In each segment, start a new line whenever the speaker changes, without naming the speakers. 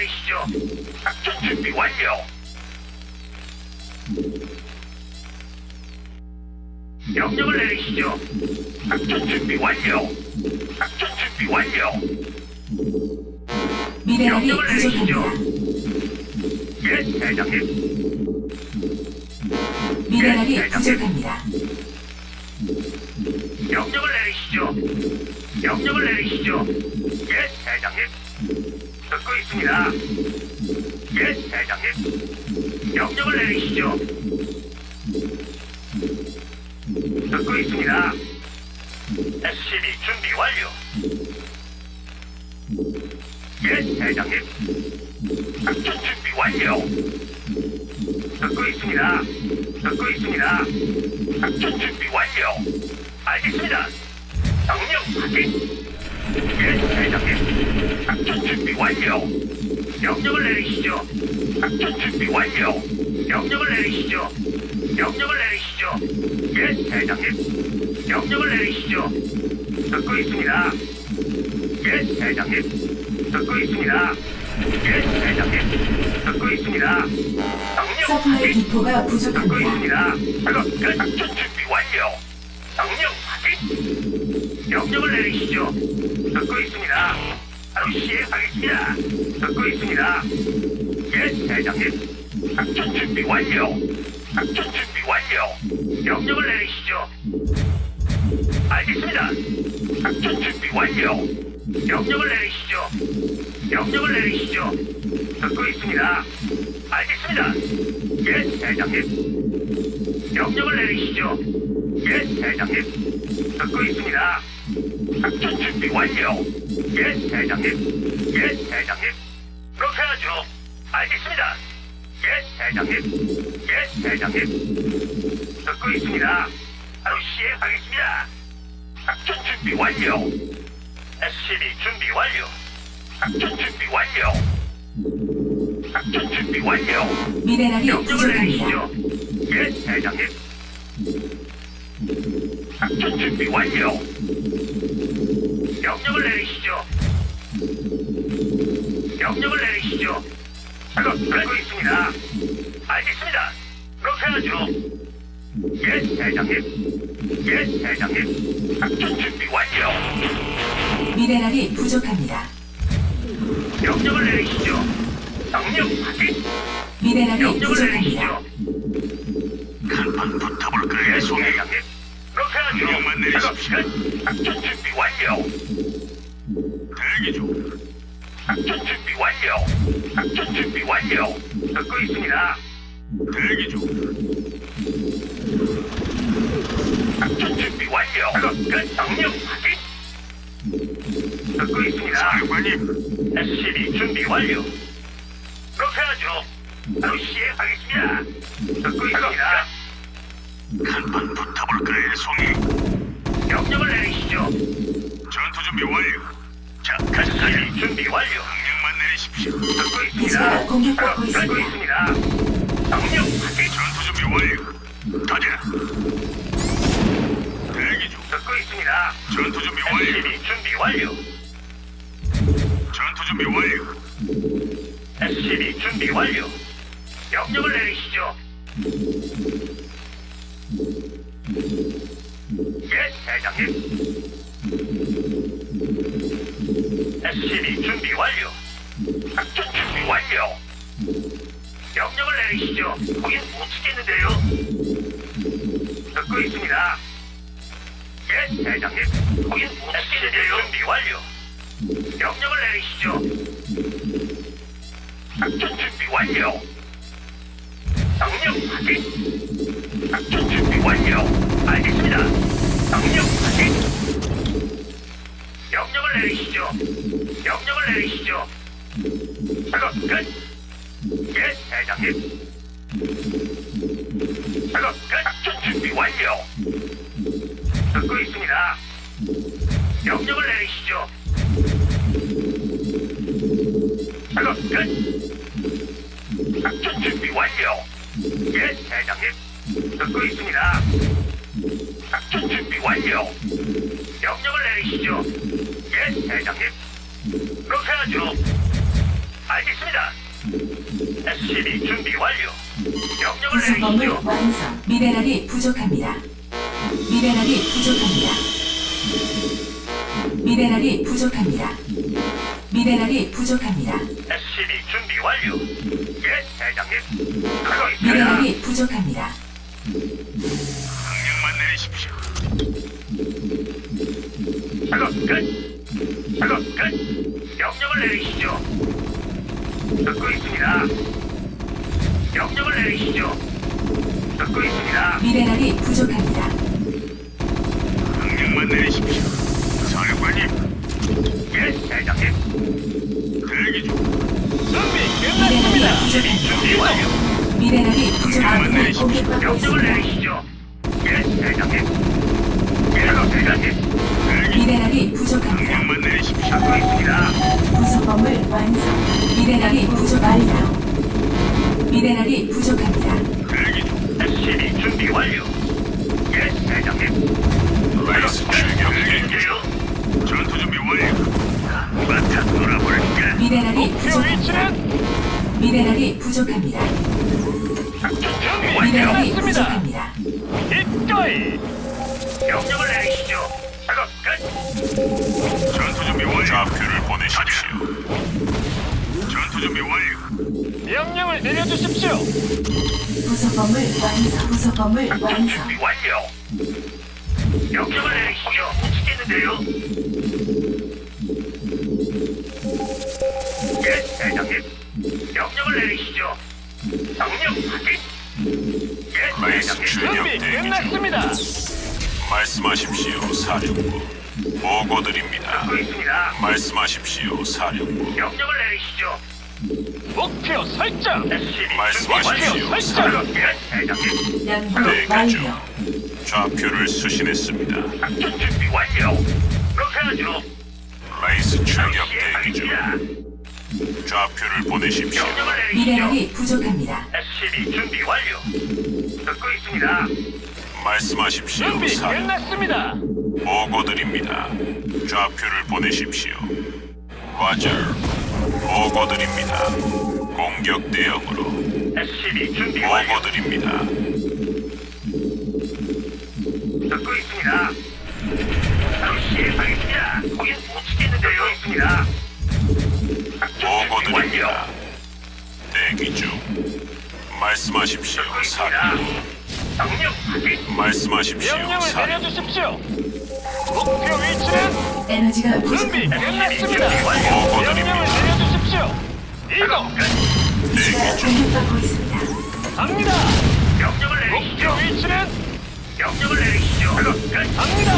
내리시죠. 작전 준비 완료. 명령을 내리시죠. 작전 준비 완료. 작전 준비 완료.
미네랄이
명령을 내리시죠.
부족합니다.
예, 대장님.
미네랄이
예.
부족합니다.
명령을 내리시죠. 명령을 내리시죠. 예, 대장님. 듣고 있습니다. 예, 대장님. 명령을 내리시죠. 듣고 있습니다. SCB 준비 완료. 예, 대장님. 작전 준비 완료. 듣고 있습니다. 듣고 있습니다. 작전 준비 완료. 알겠습니다. 명령 확인. 작전 준비 완료. 명령을 내리시죠. 작전 준비 완료. 명령을 내리시죠. 명령을 내리시죠. 예, 대장님. 명령을 내리시죠. 듣고 있습니다. 예, 대장님. 듣고 있습니다. 예, 대장님. 듣고 있습니다. 명령
서플라이
확인. 듣고
부족합니다.
있습니다. 작업 끝. 작전 준비 완료. 명령 확인. 명령을 내리시죠. 듣고 있습니다. 바로 시행하겠습니다. 듣고 있습니다. 예, 대장님. 작전 준비 완료. 작전 준비 완료. 명령을 내리시죠. 알겠습니다. 작전 준비 완료. 명령을 내리시죠. 명령을 내리시죠. 듣고 있습니다. 알겠습니다. 예, 대장님. 명령을 내리시죠. 예, 대장님. 듣고 있습니다. 작전 준비 완료. 예, 대장님. 예, 대장님. 그렇게 하죠. 알겠습니다. 예, 대장님. 예, 대장님. 듣고 있습니다. 바로 시행하겠습니다. 작전 준비 완료. SCB 준비 완료. 작전 준비 완료. 작전 준비 완료.
미네랄이
명령을
부족합니다.
내리시죠. 예, 대장님. 작전 준비 완료. 명령을 내리시죠. 명령을 내리시죠. 작업 듣고 있습니다. 알겠습니다. 그렇게 하죠. 예, 대장님. 예, 대장님. 작전 준비 완료.
미네랄이 부족합니다.
명령을 내리시죠. 명령 확인.
미네랄이
명령을
부족합니다.
내리시죠.
한판 붙어볼
예,
거야, 송이.
대장님. 그렇게 하죠.
명령만 내리십시오.
작전 준비 완료.
대기 중.
작전 준비 완료. 작전 준비 완료. 듣고 있습니다.
대기 중.
작전 준비 완료. 끝. 명령 확인. 듣고 있습니다.
사령관님,
SCB 준비 완료. 그렇게 하죠. 바로 시행하겠습니다. 듣고 있습니다.
한판 붙어볼 거야, 송이.
명령을 내리시죠.
전투 준비 완료.
SCB 준비 완료.
명령만 내리십시오.
듣고 있습니다.
기지가 공격받고
듣고
있습니다.
있습니다. 명령 확인.
전투 준비 완료. 가자. 대기 중.
듣고 있습니다.
전투 준비 완료.
SCB 준비 완료.
전투 준비 완료.
SCB 준비 완료. 명령을 내리시죠. 예, 대장님. SCB 준비 완료. 작전 준비 완료. 명령을 내리시죠. 거긴 못 치겠는데요. 듣고 있습니다. 예, 대장님. 거긴 못 치겠는데요. 준비 완료. 명령을 내리시죠. 작전 준비 완료. 명령 확인. 작전 준비 완료. 알겠습니다. 명령 확인. 명령을 내리시죠. 명령을 내리시죠. 작업 끝. 예, 대장님. 작업 끝. 작전 준비 완료. 듣고 있습니다. 명령을 내리시죠. 작업 끝. 작전 준비 완료. 예, 대장님. 듣고 있습니다. 작전 준비 완료. 명령을 내리시죠. 예, 대장님. 그렇게 하죠.
알겠습니다. SCB 준비 완료. 명령을 내리시죠.
완성. 미네랄이 부족합니다. 미네랄이 부족합니다. 미네랄이 부족합니다. 미네랄이 부족합니다.
SCB 준비 완료. 예, 대장님. 있습니다.
미네랄이 부족합니다.
명령만 내리십시오.
작업 끝. 작업 끝. 명령을 내리시죠. 듣고 있습니다. 명령을 내리시죠. 듣고 있습니다.
미네랄이 부족합니다.
명령만 내리십시오. 사령관님,
예, 대장님.
대기 중.
준비
미네랄이
끝났습니다.
부족합니다.
준비 완료.
미네랄이 부족합니다.
내리십시오.
공격받고 있습니다.
내리시죠. 예, 대장님. 예, 대장님.
미네랄이 부족합니다.
내리십시오.
부속범을 완성. 미네랄이 부족합니다. 미네랄이 부족합니다.
대기 중.
SCB 준비 완료. 예, 대장님.
라이스 출격 대기 중.
대기요.
전투 준비 완료.
바탕 놀아볼까?
미네랄이
목표
부족합니다.
위치는
미네랄이 부족합니다.
준비.
미네랄이. 부족합니다.
명령을 내리시죠. 작업 끝.
전투 준비 완료. 좌표를 보내십시오. 전투 준비 완료.
명령을 내려주십시오.
부속범을 완성. 부속범을 완성.
준비 완료. 명령을 내리시죠. 미치겠는데요. 예, 대장님. 명령을 내리시죠. 명령 확인. 예, 대장님.
준비
대기 중.
끝났습니다.
말씀하십시오, 사령부. 보고드립니다.
듣고 있습니다.
말씀하십시오, 사령부.
명령을 내리시죠.
목표 설정.
SCB
말씀하십시오.
완료.
설정.
예, 대장님.
연구
대기
완료.
중. 좌표를 수신했습니다.
작전 준비 완료. 그렇게 하죠.
라이스 출격
당시에
대기 중. 좌표를 보내십시오.
명령을 내리시죠.
미네랄이 부족합니다.
SCB 준비 완료. 듣고 있습니다.
말씀하십시오,
준비
사령부.
끝났습니다.
보고 드립니다. 좌표를 보내십시오. 과절. 보고 드립니다. 공격 대응으로
SCB 준비 완료.
보고 드립니다.
듣고 있습니다. 바로 시행하겠습니다. 거긴 못 치겠는데요. 있습니다. 완료.
보고 드립니다. 대기 중. 말씀하십시오,
듣고 있습니다.
사령
확인.
말씀하십시오,
명령을. 내려주십시오. 목표 위치는
에너지가
준비. 끝났습니다.
보고드립니다.
명령을 내려주십시오. 이동
끝.
기지가 공격받고 있습니다.
갑니다.
명령을
목표
내리시죠.
위치는
명령을 내리시죠. 끝.
갑니다.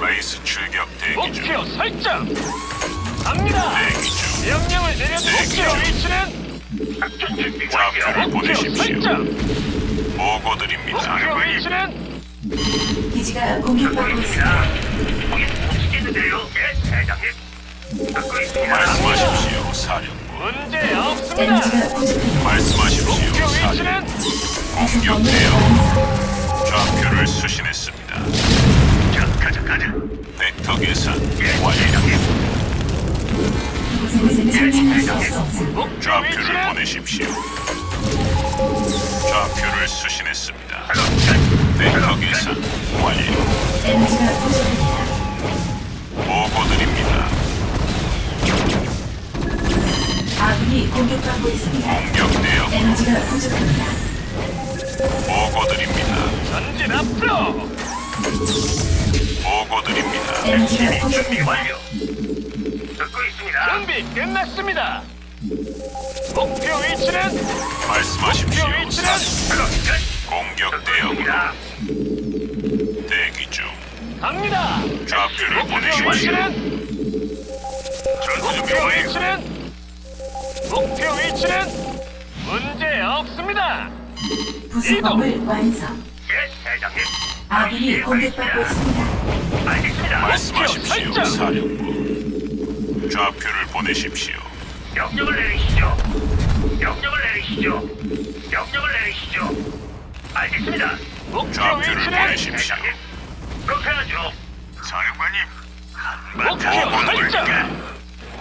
라이스 출격 대기 중.
목표 설정. 갑니다.
대기 중.
명령을 내려주십시오. 목표 위치는
작전 준비
좌표를
완료.
목표
보내십시오.
설정.
보고 드립니다.
목표 위치는
기지가 공격받고
있습니다. 예, 대장님. 듣고 있습니다.
말씀하십시오, 사령부.
문제 없습니다.
에너지가 부족합니다.
말씀하십시오,
목표
사령부.
위치는
공격
부속범을
대응.
완성.
좌표를 수신했습니다. 좌표를 보내십시오. 좌표를 수신했습니다. 벡터 계산 완료.
에너지가 부족합니다.
보고 드립니다.
아군이 공격받고 있습니다.
공격 대응
에너지가 부족합니다.
보고 드립니다.
전진 앞으로.
보고 드립니다.
에너지가
준비
부족합니다.
완료. 듣고 있습니다.
준비 끝났습니다. 목표 위치는
말씀하십시오.
목표 위치는.
공격
듣습니다.
대기 중.
갑니다.
좌표를
목표
보내십시오.
위치는
전투 준비
목표
완료.
위치는 목표 위치는 문제 없습니다.
부속범을 완성.
예, 대장님.
아군이 공격받고 있습니다.
알겠습니다.
말씀하십시오,
설정.
사령부. 좌표를 보내십시오.
명령을 내리시죠. 명령을 내리시죠. 명령을 내리시죠. 알겠습니다.
목표
좌표를
위치는
보내십시오.
대장님. 그렇게 하죠.
사령관님,
목표 설정.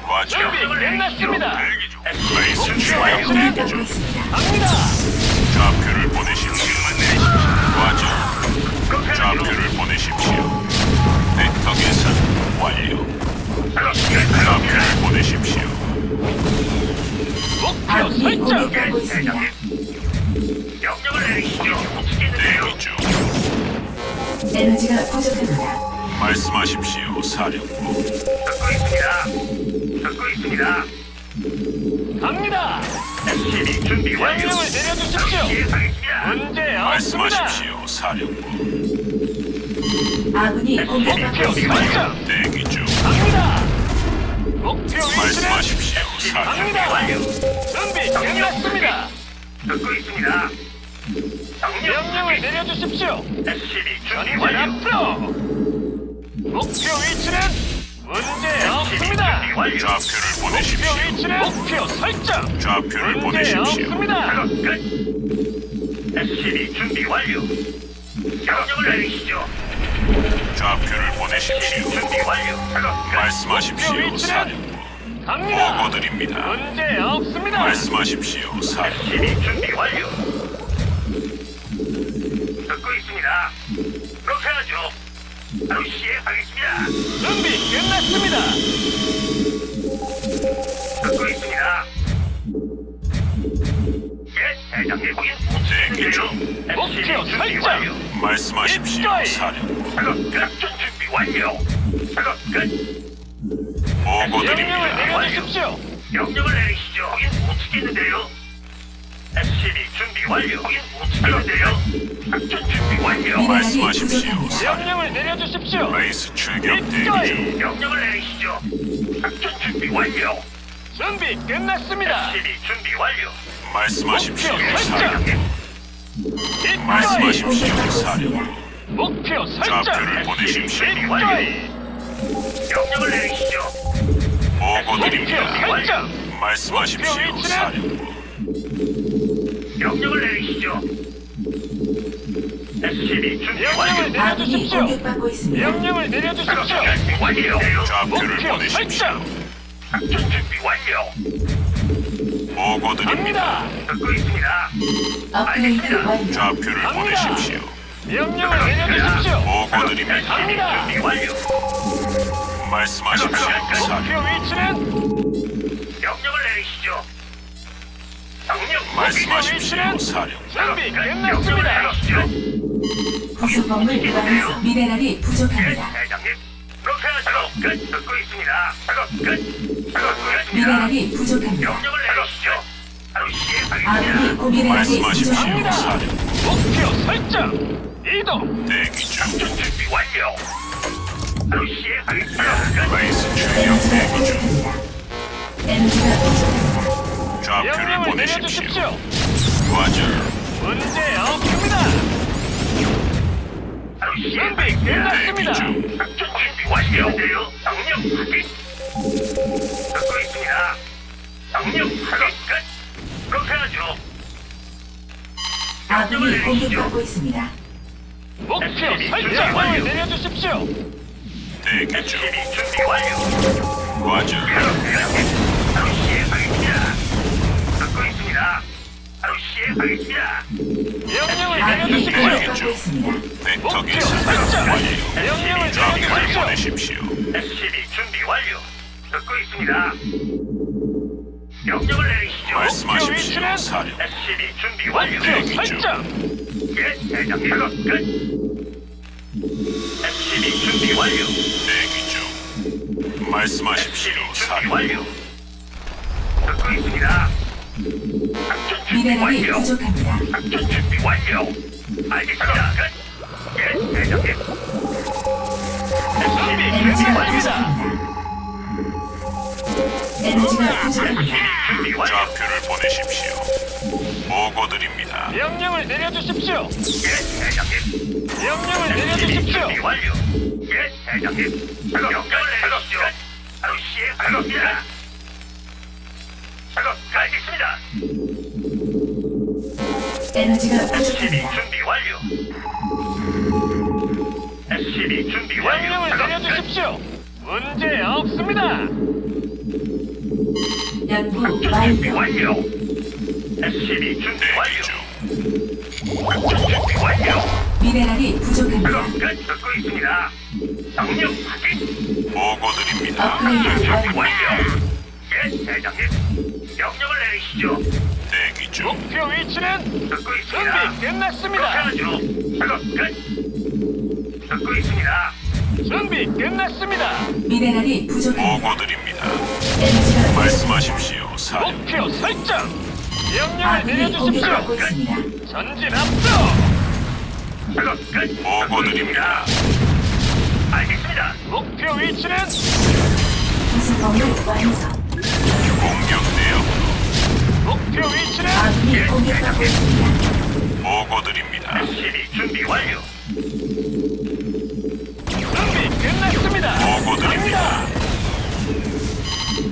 과저
준비 끝났습니다.
대기 중. 레이스
목표
출격
공격받고
중.
있습니다.
갑니다.
좌표를 보내십시오. 과저 좌표를 보내십시오. 벡터 계산 완료. 좌표를 보내십시오.
목표
아군이
설정.
공격받고 있습니다.
명령을 내리시죠. 움직이는데요.
대기 중.
에너지가 부족합니다.
말씀하십시오, 사령부.
듣고 있습니다. 듣고 있습니다.
갑니다.
SCB 준비 완료.
명령을 내려주십시오.
시행하겠습니다.
문제 없습니다.
말씀하십시오, 사령부.
아군이 공격받고
목표
있습니다.
설정.
대기 중.
갑니다. 목표 위치는
말씀하십시오.
갑니다.
완료.
준비 끝났습니다.
듣고 있습니다. 명령
명령을 내려주십시오.
SCB 준비
전진
완료.
앞으로. 목표 위치는 문제 없습니다.
완료.
좌표를
목표
보내십시오.
위치는 목표 설정.
좌표를
문제
보내십시오.
없습니다.
작업 끝. SCB 준비 완료. 명령을 내리시죠.
좌표를 보내십시오.
준비 완료. 작업 끝.
말씀하십시오, 사령부.
갑니다.
보고드립니다.
문제 없습니다.
말씀하십시오, 사령부.
준비 완료. 듣고 있습니다. 그렇게 하죠. 바로 시행하겠습니다.
준비 끝났습니다.
듣고 있습니다.
목표
준비
설정.
완료.
말씀하십시오,
입가에.
작업 끝.
명령을
보고드립니다.
내려주십시오.
명령을 내리시죠. 거긴 못 치겠는데요. SCB 준비 완료. 거긴 못 치겠는데요. 작전 준비 완료.
말씀하십시오. 사령부.
명령을 내려주십시오.
레이스 출격 대기 중.
입가에
명령을 내리시죠. 작전 준비 완료.
준비 끝났습니다.
SCB 준비 완료.
말씀하십시오,
목표. 입가에
말씀하십시오.
있습니다.
목표
좌표를
설정.
보내십시오.
입가에
명령을 내리시죠.
목표
보고드립니다.
설정.
말씀하십시오? 사령부.
명령을 내리시죠. SCB 준비
명령을
완료.
아군이
내려주십시오.
공격받고 있습니다.
명령을 내려주십시오.
완료.
좌표를
목표
보내십시오.
설정.
작전 준비 완료.
보고 드립니다.
갑니다.
듣고 있습니다.
업그레이드 완료.
좌표를
갑니다.
보내십시오.
명령을 내려주십시오.
보고 드립니다.
SCB
갑니다.
준비 완료.
말씀하십시오.
목표 위치는
명령을 내리시죠. 명령
말씀하십시오, 사령부.
준비 끝났습니다.
내리시죠.
구성범을 완성. 미네랄이 부족합니다.
대장님. 끝. 듣고 있습니다. 작업 끝. 작업 끝.
미네랄이 부족합니다.
명령을. 바로 시행하겠습니다.
아군이 미네랄이
말씀하십시오,
부족합니다.
사령부.
목표 설정. 이동.
대기 중.
작전 준비 완료. 바로 시행하겠습니다.
레이스
에너지가
대기 중.
에너지가 부족합니다.
좌표를
명령을
보내십시오.
내려주십시오.
과절.
문제 없습니다. 준비 끝났습니다.
중.
작전 준비 완료인데요. 명령 확인. 듣고 있습니다. 명령 확인 끝. 그렇게 하죠.
아군이 공격받고 있습니다.
목표 설정. 명령을 내려주십시오.
대기 중.
준비 완료.
과절.
시행하겠습니다.
명령을
아군이
내려주십시오.
공격받고 있습니다.
벡터
목표
계산
설정.
완료.
명령을
좌표를
내려주십시오.
보내십시오.
SCB 준비 완료. 듣고 있습니다. 명령을 내리시죠.
말씀하십시오? 사령.
SCB 준비 완료.
목표
대기 중.
설정.
예, 대장님. 작업 끝. SCB 준비 완료.
대기 중. 말씀하십시오,
SCB 준비
사령.
완료. 듣고 있습니다. 작전 준비
미네랄이
완료.
부족합니다.
작전 준비 완료. 알겠습니다. 끝. 예, 대장님. SCB 준비
에너지가
완료.
부족합니다. 에너지가 부족합니다.
준비 완료.
좌표를 보내십시오. 보고 드립니다.
명령을 내려주십시오.
예, 대장님.
명령을 내려주십시오.
준비 완료. 예, 대장님. 명령을 내리시죠. 바로 시행하겠습니다. 작업 알겠습니다.
에너지가
SCB
부족합니다.
준비 완료. SCB 준비 완료.
명령을
작업 끝.
내려주십시오. 문제 없습니다.
연구
준비
완료.
완료. SCB 준비 완료. 작전 준비 완료.
미네랄이 부족합니다.
작업 끝 듣고 있습니다. 명령 확인.
보고 드립니다.
업그레이드
준비
완료.
대장님. 명령을 내리시죠.
대기 중.
목표 위치는
듣고 있습니다.
준비 끝났습니다.
하죠. 작업 끝. 듣고 있습니다.
준비 끝났습니다.
미네랄이 부족합니다.
보고 드립니다.
에너지가
말씀하십시오. 사령.
목표 설정. 명령을
아군이
내려주십시오.
공격받고 있습니다.
전진 앞서.
작업 끝.
보고 드립니다.
알겠습니다.
목표 위치는
구성범을 완성.
공격 내역.
목표 위치는
아군이 공격받고 있습니다.
보고 드립니다.
SCB 준비 완료.
준비 끝났습니다.
보고 드립니다.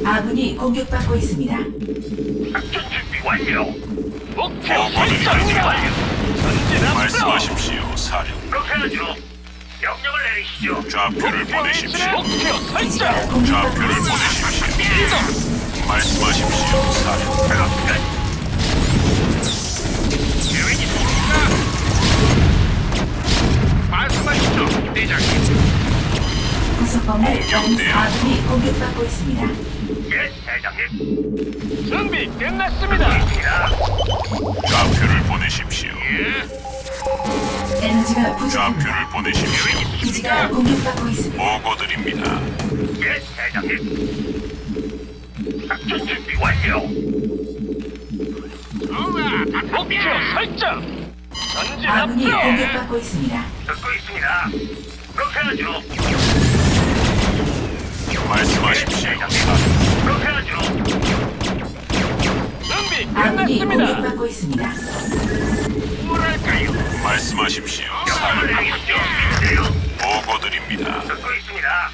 아군이 공격받고 있습니다.
작전 준비 완료.
목표
보고
준비
설정입니다.
완료.
전진 앞서.
말씀하십시오. 사령.
그렇게 하죠. 명령을 내리시죠.
좌표를
목표
보내십시오.
위치는 목표
기지가
설정.
공격받고
좌표를
있습니다.
보내십시오.
이동.
말씀하십시오. 사령.
작업 끝. 계획 있습니까? 말씀하시죠, 대장님.
구성범을 완성.
공격돼요.
아군이 공격받고 있습니다.
예, 대장님.
준비 끝났습니다.
있습니다.
좌표를 보내십시오.
에너지가 부족합니다.
좌표를 보내십시오.
기지가 공격받고 있습니다.
보고 드립니다.
예, 대장님. 작전 준비 완료.
목표 설정. 전진
아군이
앞서.
공격받고 있습니다.
듣고 있습니다. 그렇게 하죠.
말씀하십시오.
그렇게 하죠.
준비
아군이
끝났습니다.
공격받고 있습니다.
뭐랄까요?
말씀하십시오.
명령을
사령.
내리시죠. 있는데요.
보고 드립니다.
듣고 있습니다.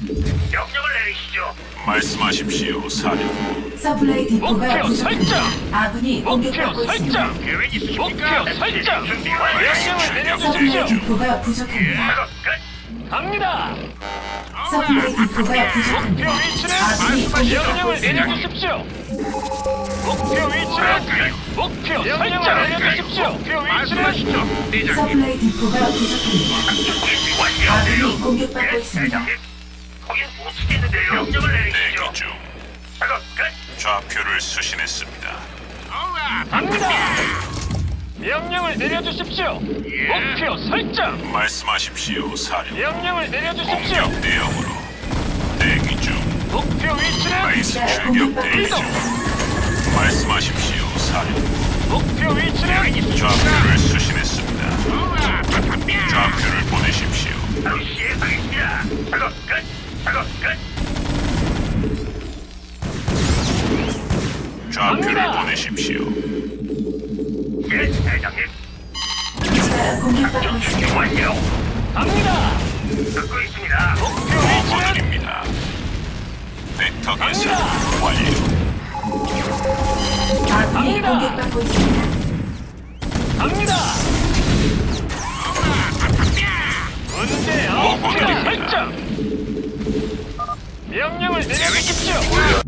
명령을 내리시죠.
말씀하십시오. 사령.
서플라이 디포가
목표
부족합니다.
설정.
아군이
목표
공격받고 있습니다.
설정.
계획 있습니까?
목표 설정.
준비 완료.
명령을 내려주십시오.
서플라이 디포가 부족합니다.
작업 끝.
갑니다.
서플라이 디포가
목표
부족합니다.
위치는
아군이 공격받고
명령을
있습니다.
내려주십시오. 목표 위치는 목표 설정 내려주십시오. 목표 위치는
서플라이 디포가 부족합니다.
준비 완료.
아군이 공격받고
예,
있습니다.
거긴 못 치겠는데요. 명령을 내리시죠.
대기 중.
작업 끝.
좌표를 수신했습니다.
갑니다. 명령을 내려주십시오. 목표 설정.
말씀하십시오. 사령.
명령을 내려주십시오.
공격 내역으로. 대기 중.
목표 위치는
라이스
기지가
출격
공격받고
대기 중. 말씀하십시오. 사령.
목표 위치는
좌표를 수신했습니다. 좌표를 보내십시오.
바로 시행하겠습니다. 작업 끝. 작업 끝.
좌표를. 보내십시오.
예, 대장님.
기지가 공격받고
준비
있습니다.
완료.
갑니다.
듣고 있습니다.
목표 위치는
드립니다. 벡터 계산. 완료.
아군이
갑니다.
공격받고 있습니다.
갑니다. 문제
보고
없습니다.
드립니다.
설정. 명령을 내려주십시오.